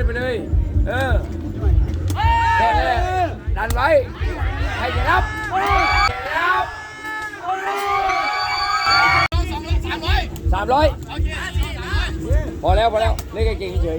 ลไปเลย เออแค่นี้ดันไว้ใครจะรับรอบสามร้อยพอแล้ว พอแล้ว เล่นเก่งเฉย